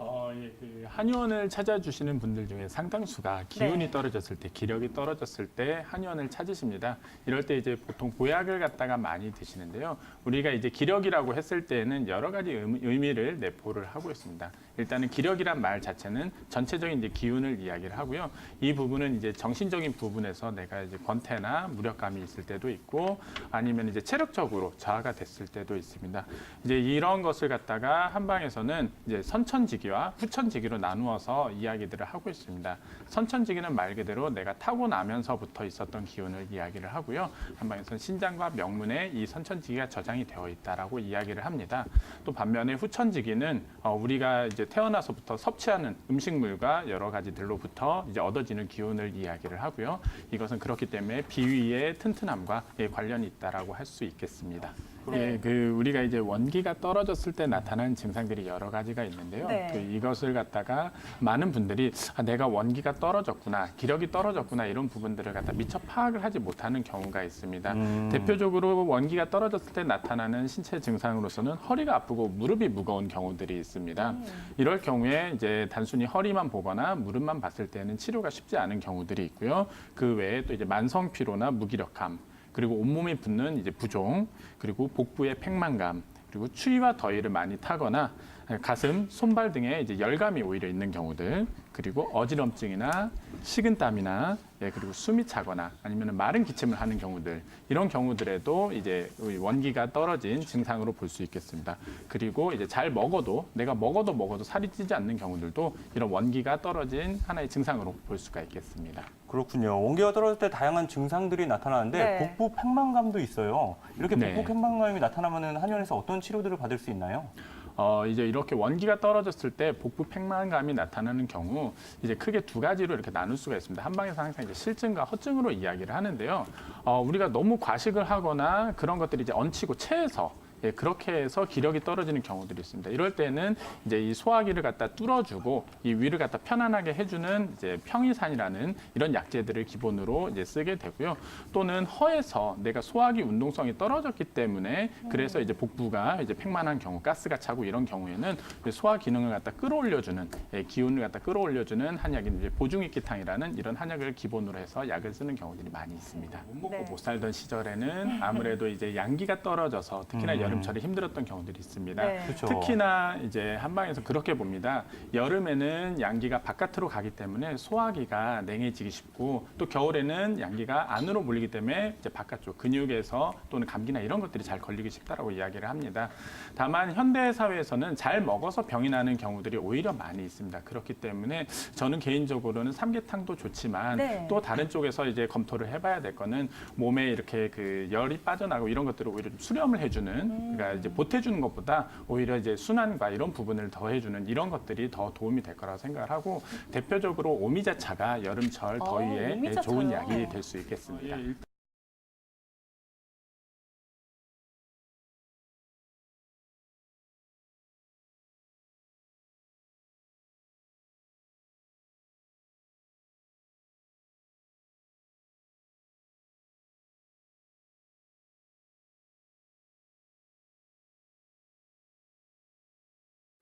어, 예, 그 한의원을 찾아주시는 분들 중에 상당수가 기운이 네. 떨어졌을 때, 기력이 떨어졌을 때 한의원을 찾으십니다. 이럴 때 이제 보통 보약을 갖다가 많이 드시는데요. 우리가 이제 기력이라고 했을 때는 여러 가지 의- 의미를 내포를 하고 있습니다. 일단은 기력이란 말 자체는 전체적인 이제 기운을 이야기를 하고요. 이 부분은 이제 정신적인 부분에서 내가 이제 권태나 무력감이 있을 때도 있고 아니면 이제 체력적으로 저하가 됐을 때도 있습니다. 이제 이런 것을 갖다가 한방에서는 이제 선천지기와 후천지기로 나누어서 이야기들을 하고 있습니다. 선천지기는 말 그대로 내가 타고 나면서부터 있었던 기운을 이야기를 하고요. 한방에서는 신장과 명문에 이 선천지기가 저장이 되어 있다라고 이야기를 합니다. 또 반면에 후천지기는 어, 우리가 이제 태어나서부터 섭취하는 음식물과 여러 가지들로부터 이제 얻어지는 기운을 이야기를 하고요. 이것은 그렇기 때문에 비위의 튼튼함과 예, 관련이 있다라고 할 수 있겠습니다. 네. 예, 그 우리가 이제 원기가 떨어졌을 때 나타나는 증상들이 여러 가지가 있는데요. 네. 그 이것을 갖다가 많은 분들이 아, 내가 원기가 떨어졌구나, 기력이 떨어졌구나 이런 부분들을 갖다 미처 파악을 하지 못하는 경우가 있습니다. 음. 대표적으로 원기가 떨어졌을 때 나타나는 신체 증상으로서는 허리가 아프고 무릎이 무거운 경우들이 있습니다. 이럴 경우에 이제 단순히 허리만 보거나 무릎만 봤을 때는 치료가 쉽지 않은 경우들이 있고요. 그 외에 또 이제 만성 피로나 무기력함, 그리고 온몸이 붓는 이제 부종, 그리고 복부의 팽만감, 그리고 추위와 더위를 많이 타거나 가슴, 손발 등에 이제 열감이 오히려 있는 경우들, 그리고 어지럼증이나 식은땀이나 예, 그리고 숨이 차거나 아니면 마른 기침을 하는 경우들 이런 경우들에도 이제 우리 원기가 떨어진 증상으로 볼 수 있겠습니다. 그리고 이제 잘 먹어도 내가 먹어도 먹어도 살이 찌지 않는 경우들도 이런 원기가 떨어진 하나의 증상으로 볼 수가 있겠습니다. 그렇군요. 원기가 떨어질 때 다양한 증상들이 나타나는데 네. 복부 팽만감도 있어요. 이렇게 네. 복부 팽만감이 나타나면 한의원에서 어떤 치료들을 받을 수 있나요? 어, 이제 이렇게 원기가 떨어졌을 때 복부 팽만감이 나타나는 경우 이제 크게 두 가지로 이렇게 나눌 수가 있습니다. 한방에서 항상 이제 실증과 허증으로 이야기를 하는데요. 어, 우리가 너무 과식을 하거나 그런 것들이 이제 얹히고 체해서 예, 그렇게 해서 기력이 떨어지는 경우들이 있습니다. 이럴 때는 이제 이 소화기를 갖다 뚫어주고 이 위를 갖다 편안하게 해주는 이제 평이산이라는 이런 약재들을 기본으로 이제 쓰게 되고요. 또는 허에서 내가 소화기 운동성이 떨어졌기 때문에 그래서 이제 복부가 이제 팽만한 경우, 가스가 차고 이런 경우에는 그 소화 기능을 갖다 끌어올려주는 예, 기운을 갖다 끌어올려주는 한약인 이제 보중익기탕이라는 이런 한약을 기본으로 해서 약을 쓰는 경우들이 많이 있습니다. 못 먹고 네. 못 살던 시절에는 아무래도 이제 양기가 떨어져서 특히나 음. 여름철에 힘들었던 경우들이 있습니다. 네. 그렇죠. 특히나 이제 한방에서 그렇게 봅니다. 여름에는 양기가 바깥으로 가기 때문에 소화기가 냉해지기 쉽고 또 겨울에는 양기가 안으로 몰리기 때문에 이제 바깥쪽 근육에서 또는 감기나 이런 것들이 잘 걸리기 쉽다라고 이야기를 합니다. 다만 현대 사회에서는 잘 먹어서 병이 나는 경우들이 오히려 많이 있습니다. 그렇기 때문에 저는 개인적으로는 삼계탕도 좋지만 네. 또 다른 쪽에서 이제 검토를 해봐야 될 거는 몸에 이렇게 그 열이 빠져나고 이런 것들을 오히려 좀 수렴을 해주는 그러니까 이제 보태주는 것보다 오히려 이제 순환과 이런 부분을 더해주는 이런 것들이 더 도움이 될 거라고 생각을 하고 대표적으로 오미자차가 여름철 어, 더위에 오미자차요? 좋은 약이 될 수 있겠습니다.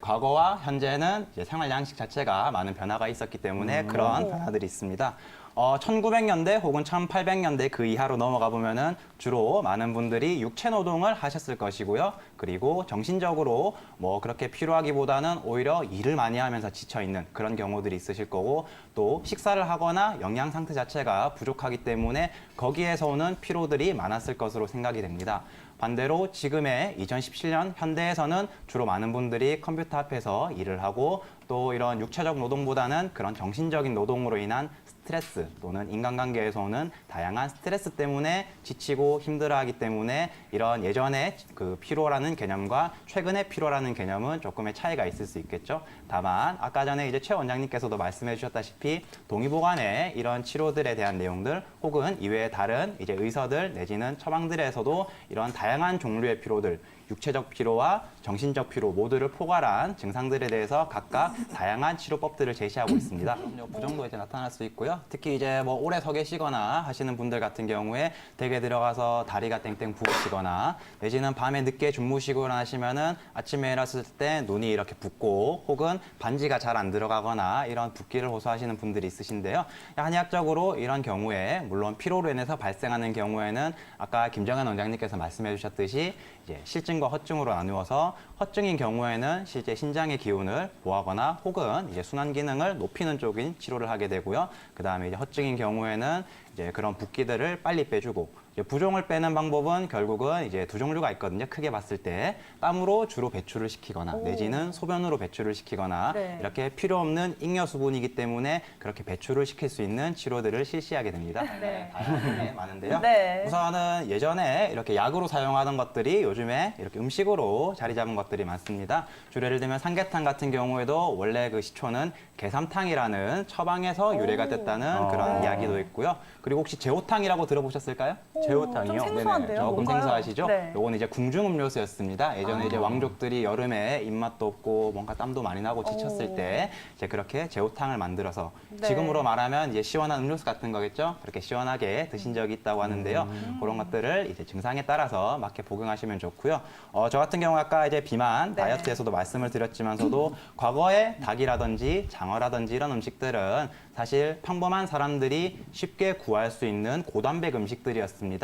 과거와 현재는 이제 생활 양식 자체가 많은 변화가 있었기 때문에 그런 변화들이 있습니다. 어, 1900년대 혹은 1800년대 그 이하로 넘어가 보면은 주로 많은 분들이 육체 노동을 하셨을 것이고요. 그리고 정신적으로 뭐 그렇게 필요하기보다는 오히려 일을 많이 하면서 지쳐 있는 그런 경우들이 있으실 거고 또 식사를 하거나 영양 상태 자체가 부족하기 때문에 거기에서 오는 피로들이 많았을 것으로 생각이 됩니다. 반대로 지금의 2017년 현대에서는 주로 많은 분들이 컴퓨터 앞에서 일을 하고 또 이런 육체적 노동보다는 그런 정신적인 노동으로 인한 스트레스 또는 인간관계에서 오는 다양한 스트레스 때문에 지치고 힘들어하기 때문에 이런 예전의 그 피로라는 개념과 최근의 피로라는 개념은 조금의 차이가 있을 수 있겠죠. 다만 아까 전에 이제 최 원장님께서도 말씀해 주셨다시피 동의보감의 이런 치료들에 대한 내용들 혹은 이외에 다른 이제 의사들 내지는 처방들에서도 이런 다양한 종류의 피로들 육체적 피로와 정신적 피로 모두를 포괄한 증상들에 대해서 각각 다양한 치료법들을 제시하고 있습니다. 그럼요, 부정도 이제 나타날 수 있고요. 특히 이제 뭐 오래 서 계시거나 하시는 분들 같은 경우에 댁에 들어가서 다리가 땡땡 부으시거나 내지는 밤에 늦게 주무시거나 하시면은 아침에 일어났을 때 눈이 이렇게 붓고 혹은 반지가 잘 안 들어가거나 이런 붓기를 호소하시는 분들이 있으신데요. 한의학적으로 이런 경우에 물론 피로로 인해서 발생하는 경우에는 아까 김정현 원장님께서 말씀해 주셨듯이 이제 실증과 허증으로 나누어서 허증인 경우에는 실제 신장의 기운을 보하거나 혹은 이제 순환 기능을 높이는 쪽인 치료를 하게 되고요. 그 다음에 이제 허증인 경우에는 이제 그런 붓기들을 빨리 빼주고 부종을 빼는 방법은 결국은 이제 두 종류가 있거든요. 크게 봤을 때 땀으로 주로 배출을 시키거나 내지는 소변으로 배출을 시키거나 네. 이렇게 필요 없는 잉여 수분이기 때문에 그렇게 배출을 시킬 수 있는 치료들을 실시하게 됩니다. 네. 다양하게 많은데요. 네. 우선은 예전에 이렇게 약으로 사용하던 것들이 요즘에 이렇게 음식으로 자리 잡은 것들이 많습니다. 주로 예를 들면 삼계탕 같은 경우에도 원래 그 시초는 개삼탕이라는 처방에서 유래가 됐다는 오. 그런 아. 이야기도 있고요. 그리고 혹시 제호탕이라고 들어보셨을까요? 제호탕이요? 좀 생소한데요. 조금 뭔가요? 생소하시죠? 네. 요건 이제 궁중 음료수였습니다. 예전에 아. 이제 왕족들이 여름에 입맛도 없고 뭔가 땀도 많이 나고 지쳤을 오. 때 이제 그렇게 제호탕을 만들어서 네. 지금으로 말하면 이제 시원한 음료수 같은 거겠죠? 그렇게 시원하게 드신 적이 있다고 하는데요. 음. 그런 것들을 이제 증상에 따라서 맞게 복용하시면 좋고요. 어, 저 같은 경우 아까 이제 비만 네. 다이어트에서도 말씀을 드렸지만서도 과거에 닭이라든지 장어라든지 이런 음식들은 사실 평범한 사람들이 쉽게 구할 수 있는 고단백 음식들이었습니다.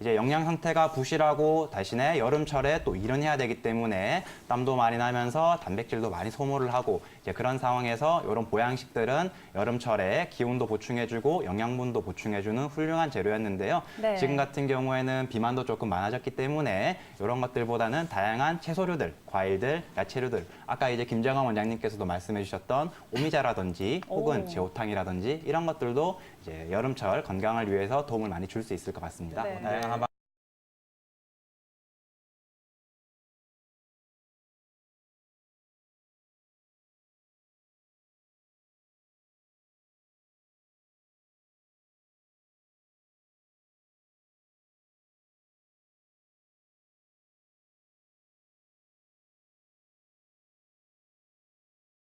이제 영양 상태가 부실하고 대신에 여름철에 또 일은 해야 되기 때문에 땀도 많이 나면서 단백질도 많이 소모를 하고 이제 그런 상황에서 이런 보양식들은 여름철에 기운도 보충해주고 영양분도 보충해주는 훌륭한 재료였는데요. 네. 지금 같은 경우에는 비만도 조금 많아졌기 때문에 이런 것들보다는 다양한 채소류들, 과일들, 야채류들, 아까 이제 김정환 원장님께서도 말씀해주셨던 오미자라든지 혹은 오. 제호탕이라든지 이런 것들도 이제 여름철 건강을 위해서 도움을 많이 줄 수 있을 것 같습니다. 네. 다양한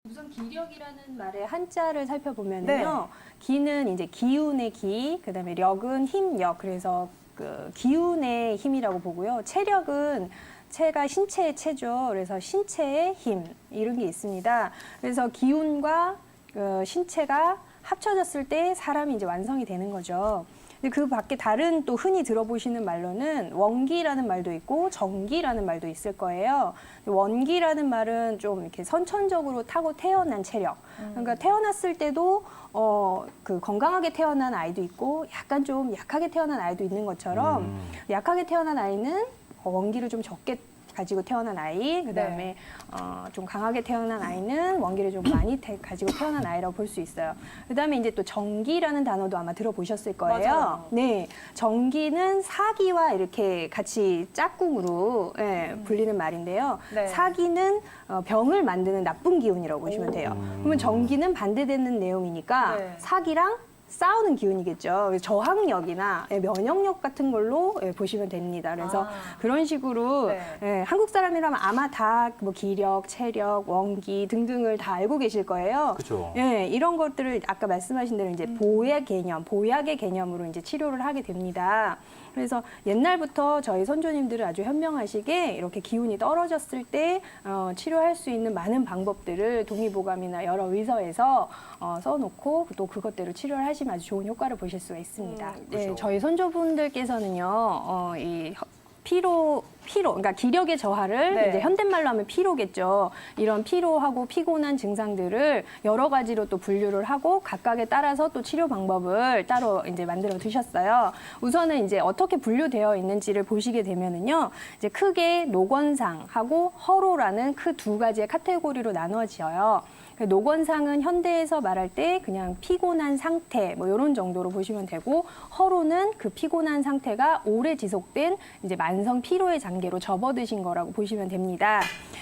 우선 기력이라는 말의 한자를 살펴보면요. 네. 기는 이제 기운의 기, 그다음에 력은 힘 력. 그래서 그 기운의 힘이라고 보고요. 체력은 체가 신체의 체죠. 그래서 신체의 힘 이런 게 있습니다. 그래서 기운과 그 신체가 합쳐졌을 때 사람이 이제 완성이 되는 거죠. 근데 그 밖에 다른 또 흔히 들어보시는 말로는 원기라는 말도 있고 정기라는 말도 있을 거예요. 원기라는 말은 좀 이렇게 선천적으로 타고 태어난 체력. 그러니까 태어났을 때도 어, 그 건강하게 태어난 아이도 있고 약간 좀 약하게 태어난 아이도 있는 것처럼 음. 약하게 태어난 아이는 어, 원기를 좀 적게 가지고 태어난 아이, 그 다음에 네. 어, 좀 강하게 태어난 아이는 원기를 좀 많이 태- 가지고 태어난 아이라고 볼 수 있어요. 그 다음에 이제 또 정기라는 단어도 아마 들어보셨을 거예요. 맞아요. 네, 정기는 사기와 이렇게 같이 짝꿍으로 예, 불리는 말인데요. 네. 사기는 어, 병을 만드는 나쁜 기운이라고 보시면 돼요. 그러면 정기는 반대되는 내용이니까 네. 사기랑 싸우는 기운이겠죠. 그래서 저항력이나 예, 면역력 같은 걸로 예, 보시면 됩니다. 그래서 아. 그런 식으로 네. 예, 한국 사람이라면 아마 다 뭐 기력, 체력, 원기 등등을 다 알고 계실 거예요. 그죠. 예, 이런 것들을 아까 말씀하신 대로 이제 보약 개념, 보약의 개념으로 이제 치료를 하게 됩니다. 그래서 옛날부터 저희 선조님들은 아주 현명하시게 이렇게 기운이 떨어졌을 때 어, 치료할 수 있는 많은 방법들을 동의보감이나 여러 의서에서 어, 써놓고 또 그것대로 치료를 하시 면 아주 좋은 효과를 보실 수가 있습니다. 음, 네, 그렇죠. 저희 선조분들께서는요, 어, 이 허- 피로 피로, 그러니까 기력의 저하를 네. 이제 현대말로 하면 피로겠죠. 이런 피로하고 피곤한 증상들을 여러 가지로 또 분류를 하고 각각에 따라서 또 치료 방법을 따로 이제 만들어 두셨어요. 우선은 이제 어떻게 분류되어 있는지를 보시게 되면은요, 이제 크게 노건상하고 허로라는 그 두 가지의 카테고리로 나누어져요. 그 노건상은 현대에서 말할 때 그냥 피곤한 상태 뭐 이런 정도로 보시면 되고 허로는 그 피곤한 상태가 오래 지속된 이제 만성 피로의 단계로 접어드신 거라고 보시면 됩니다.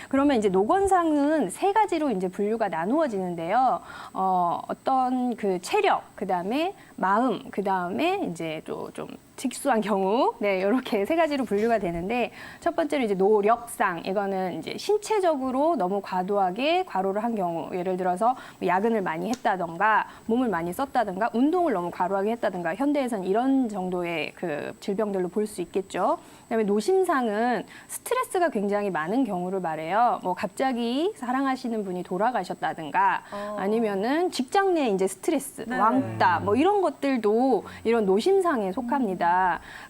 그러면 이제 노건상은 세 가지로 이제 분류가 나누어지는데요. 어, 어떤 그 체력, 그 다음에 마음, 그 다음에 이제 또좀 특수한 경우, 네, 이렇게 세 가지로 분류가 되는데 첫 번째로 이제 노력상, 이거는 이제 신체적으로 너무 과도하게 과로를 한 경우, 예를 들어서 뭐 야근을 많이 했다던가, 몸을 많이 썼다던가, 운동을 너무 과로하게 했다던가, 현대에서는 이런 정도의 그 질병들로 볼 수 있겠죠. 그다음에 노심상은 스트레스가 굉장히 많은 경우를 말해요. 뭐 갑자기 사랑하시는 분이 돌아가셨다든가 어. 아니면은 직장 내 이제 스트레스, 네. 왕따 뭐 이런 것들도 이런 노심상에 속합니다.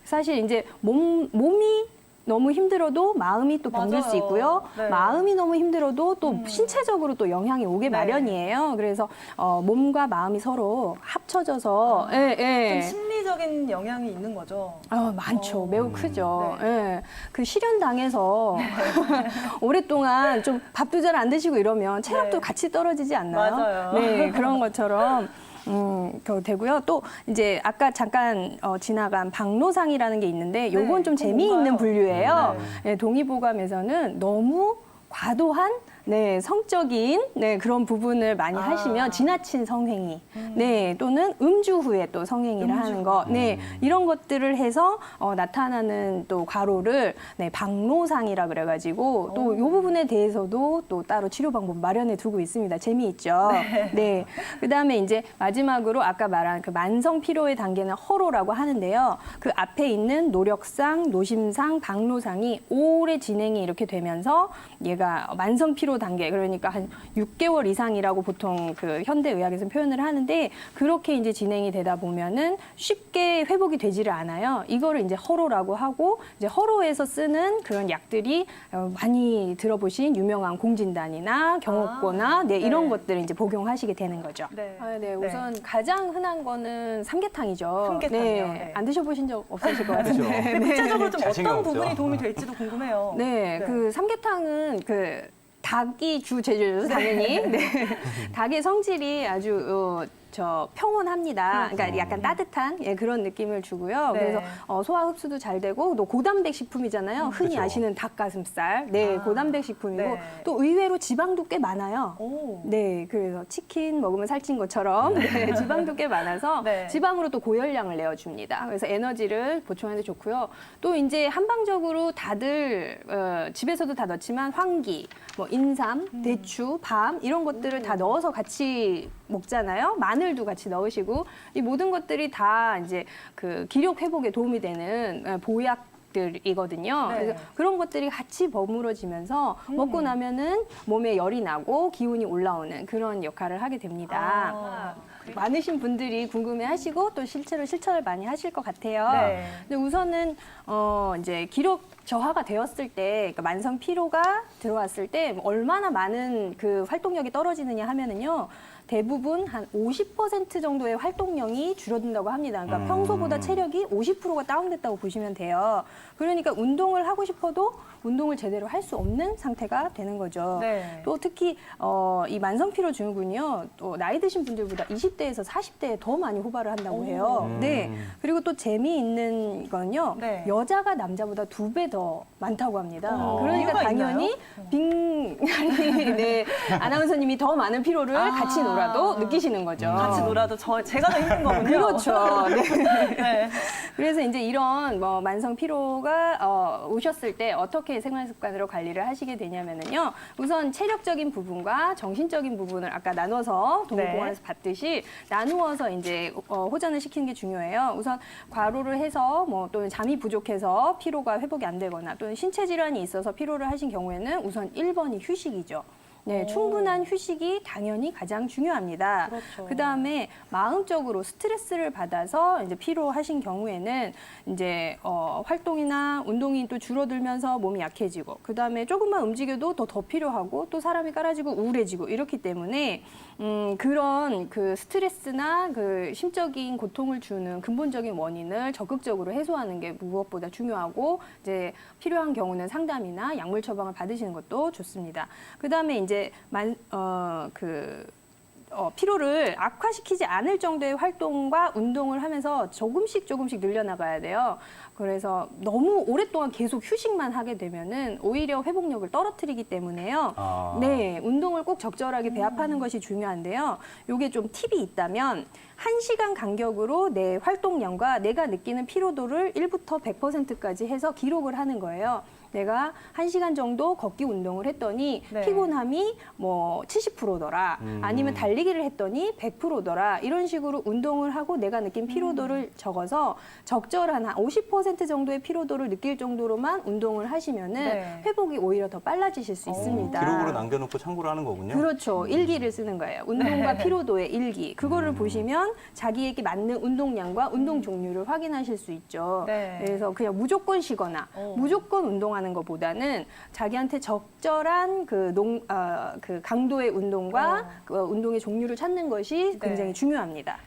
사실 이제 몸 몸이 너무 힘들어도 마음이 또 병들 수 맞아요. 있고요. 네. 마음이 너무 힘들어도 또 음. 신체적으로 또 영향이 오게 네. 마련이에요. 그래서 어, 몸과 마음이 서로 합쳐져서 예, 예. 좀 심리적인 영향이 있는 거죠. 아, 많죠. 어. 매우 크죠. 네. 예. 그 실현 당해서 오랫동안 좀 밥도 잘 안 드시고 이러면 체력도 네. 같이 떨어지지 않나요? 맞아요. 네, 그런 것처럼 음, 그 되고요. 또 이제 아까 잠깐 어, 지나간 박노상이라는 게 있는데 요건 네, 좀 재미있는? 분류예요. 네. 네, 동의보감에서는 너무 과도한 네, 성적인 네, 그런 부분을 많이 아. 하시면 지나친 성행위, 네, 또는 음주 후에 또 성행위를 음주 하는 거, 네, 이런 것들을 해서 어, 나타나는 또 과로를 네, 박노상이라 그래가지고 또 이 부분에 대해서도 또 따로 치료 방법 마련해 두고 있습니다. 재미있죠. 네. 그다음에 이제 마지막으로 아까 말한 그 만성 피로의 단계는 허로라고 하는데요. 그 앞에 있는 노력상, 노심상, 박노상이 오래 진행이 이렇게 되면서 얘가 만성 피로 단계 그러니까 한 6개월 이상이라고 보통 그 현대 의학에서 표현을 하는데 그렇게 이제 진행이 되다 보면은 쉽게 회복이 되지를 않아요. 이거를 이제 허로라고 하고 이제 허로에서 쓰는 그런 약들이 어, 많이 들어보신 유명한 공진단이나 경옥고나 네, 이런 네. 것들을 이제 복용하시게 되는 거죠. 네. 아, 네, 우선 가장 흔한 거는 삼계탕이죠. 삼계탕이요. 네, 네. 안 드셔보신 적 없으실 것 같은데. 그렇죠. 근데 구체적으로 좀 어떤 없죠. 부분이 도움이 될지도 궁금해요. 네, 그 삼계탕은 그 닭이 주 재료죠, 당연히. 네. 닭의 성질이 아주 어, 저 평온합니다. 그러니까 약간 따뜻한 예, 그런 느낌을 주고요. 네. 그래서 어, 소화 흡수도 잘 되고 또 고단백 식품이잖아요. 흔히 그렇죠. 아시는 닭가슴살. 네, 아, 고단백 식품이고 네. 또 의외로 지방도 꽤 많아요. 오. 네, 그래서 치킨 먹으면 살찐 것처럼 네, 지방도 꽤 많아서 네. 지방으로 또 고열량을 내어줍니다. 그래서 에너지를 보충하는데 좋고요. 또 이제 한방적으로 다들 어, 집에서도 다 넣지만 황기, 뭐 인삼, 음. 대추, 밤 이런 것들을 다 넣어서 같이 먹잖아요. 마늘도 같이 넣으시고 이 모든 것들이 다 이제 그 기력 회복에 도움이 되는 어, 보약. 들이거든요. 네. 그래서 그런 것들이 같이 버무러지면서 먹고 음. 나면은 몸에 열이 나고 기운이 올라오는 그런 역할을 하게 됩니다. 아. 많으신 분들이 궁금해하시고 또 실제로 실천을 많이 하실 것 같아요. 네. 근데 우선은 어 이제 기록 저하가 되었을 때, 그러니까 만성 피로가 들어왔을 때 얼마나 많은 그 활동력이 떨어지느냐 하면은요. 대부분 한 50% 정도의 활동량이 줄어든다고 합니다. 그러니까 음. 평소보다 체력이 50%가 다운됐다고 보시면 돼요. 그러니까 운동을 하고 싶어도 운동을 제대로 할 수 없는 상태가 되는 거죠. 네. 또 특히 어, 이 만성 피로 증후군이요. 또 나이 드신 분들보다 20대에서 40대에 더 많이 호발을 한다고 오. 해요. 음. 네. 그리고 또 재미있는 건요. 네. 여자가 남자보다 두 배 더 많다고 합니다. 어. 그러니까 당연히 빙 아니 네. 아나운서님이 더 많은 피로를 아. 같이 놀아도 느끼시는 거죠. 같이 놀아도 저 제가 더 힘든 거군요. 그렇죠. 네. 네. 그래서 이제 이런 뭐 만성 피로 가 어, 오셨을 때 어떻게 생활 습관으로 관리를 하시게 되냐면은요. 우선 체력적인 부분과 정신적인 부분을 아까 나눠서 동물공원에서 봤듯이 나누어서 이제 어, 호전을 시키는 게 중요해요. 우선 과로를 해서 뭐 또는 잠이 부족해서 피로가 회복이 안 되거나 또는 신체 질환이 있어서 피로를 하신 경우에는 우선 1번이 휴식이죠. 네, 오. 충분한 휴식이 당연히 가장 중요합니다. 그렇죠. 그 다음에 마음적으로 스트레스를 받아서 이제 피로하신 경우에는 이제 어, 활동이나 운동이 또 줄어들면서 몸이 약해지고 그 다음에 조금만 움직여도 더 더 필요하고 또 사람이 깔아지고 우울해지고 이렇기 때문에 음, 그런 그 스트레스나 그 심적인 고통을 주는 근본적인 원인을 적극적으로 해소하는 게 무엇보다 중요하고 이제 필요한 경우는 상담이나 약물 처방을 받으시는 것도 좋습니다. 그 다음에 이제 만, 어, 그 어, 피로를 악화시키지 않을 정도의 활동과 운동을 하면서 조금씩 조금씩 늘려나가야 돼요. 그래서 너무 오랫동안 계속 휴식만 하게 되면은 오히려 회복력을 떨어뜨리기 때문에요. 아. 네, 운동을 꼭 적절하게 배합하는 것이 중요한데요. 요게 좀 팁이 있다면 한시간 간격으로 내 활동량과 내가 느끼는 피로도를 1부터 100%까지 해서 기록을 하는 거예요. 내가 한시간 정도 걷기 운동을 했더니 네. 피곤함이 뭐 70%더라. 아니면 달리기를 했더니 100%더라. 이런 식으로 운동을 하고 내가 느낀 피로도를 적어서 적절한 한 50% 정도의 피로도를 느낄 정도로만 운동을 하시면은 네. 회복이 오히려 더 빨라지실 수 있습니다. 기록으로 남겨놓고 참고를 하는 거군요. 그렇죠. 일기를 쓰는 거예요. 운동과 네. 피로도의 일기. 그거를 보시면 자기에게 맞는 운동량과 운동 종류를 확인하실 수 있죠. 네. 그래서 그냥 무조건 쉬거나 어. 무조건 운동하는 것보다는 자기한테 적절한 그, 농, 어, 그 강도의 운동과 어. 그 운동의 종류를 찾는 것이 네. 굉장히 중요합니다.